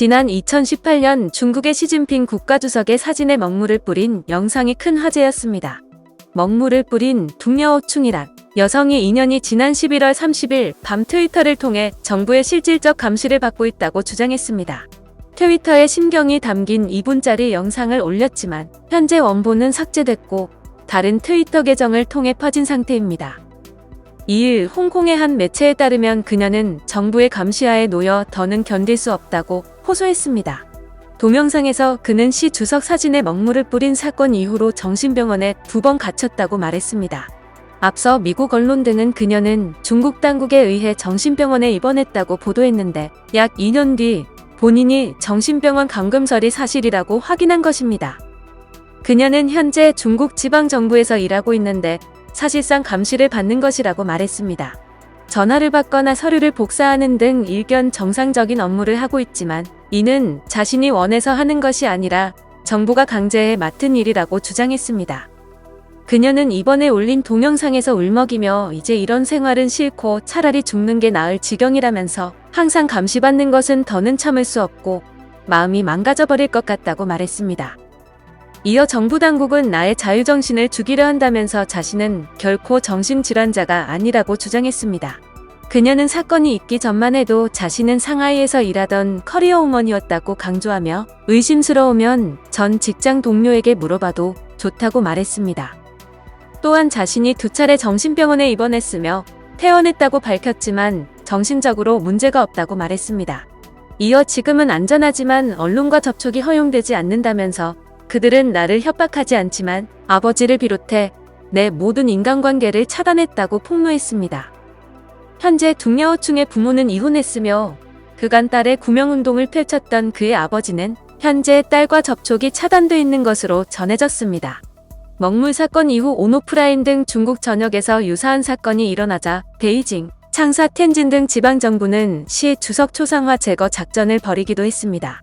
지난 2018년 중국의 시진핑 국가주석의 사진에 먹물을 뿌린 영상이 큰 화제였습니다. 먹물을 뿌린 동녀호충이란 여성이 2년이 지난 11월 30일 밤 트위터를 통해 정부의 실질적 감시를 받고 있다고 주장했습니다. 트위터에 심경이 담긴 2분짜리 영상을 올렸지만 현재 원본은 삭제됐고 다른 트위터 계정을 통해 퍼진 상태입니다. 2일 홍콩의 한 매체에 따르면 그녀는 정부의 감시하에 놓여 더는 견딜 수 없다고 호소했습니다. 동영상에서 그는 시 주석 사진에 먹물을 뿌린 사건 이후로 정신병원에 두 번 갇혔다고 말했습니다. 앞서 미국 언론 등은 그녀는 중국 당국에 의해 정신병원에 입원했다고 보도했는데 약 2년 뒤 본인이 정신병원 감금설이 사실이라고 확인한 것입니다. 그녀는 현재 중국 지방정부에서 일하고 있는데 사실상 감시를 받는 것이라고 말했습니다. 전화를 받거나 서류를 복사하는 등 일견 정상적인 업무를 하고 있지만 이는 자신이 원해서 하는 것이 아니라 정부가 강제해 맡은 일이라고 주장했습니다. 그녀는 이번에 올린 동영상에서 울먹이며 이제 이런 생활은 싫고 차라리 죽는 게 나을 지경이라면서 항상 감시받는 것은 더는 참을 수 없고 마음이 망가져버릴 것 같다고 말했습니다. 이어 정부 당국은 나의 자유정신을 죽이려 한다면서 자신은 결코 정신질환자가 아니라고 주장했습니다. 그녀는 사건이 있기 전만 해도 자신은 상하이에서 일하던 커리어 우먼이었다고 강조하며 의심스러우면 전 직장 동료에게 물어봐도 좋다고 말했습니다. 또한 자신이 두 차례 정신병원에 입원했으며 퇴원했다고 밝혔지만 정신적으로 문제가 없다고 말했습니다. 이어 지금은 안전하지만 언론과 접촉이 허용되지 않는다면서 그들은 나를 협박하지 않지만 아버지를 비롯해 내 모든 인간관계를 차단했다고 폭로했습니다. 현재 둥녀호충의 부모는 이혼했으며 그간 딸의 구명운동을 펼쳤던 그의 아버지는 현재 딸과 접촉이 차단돼 있는 것으로 전해졌습니다. 먹물 사건 이후 온오프라인 등 중국 전역에서 유사한 사건이 일어나자 베이징, 창사 텐진 등 지방 정부는 시 주석 초상화 제거 작전을 벌이기도 했습니다.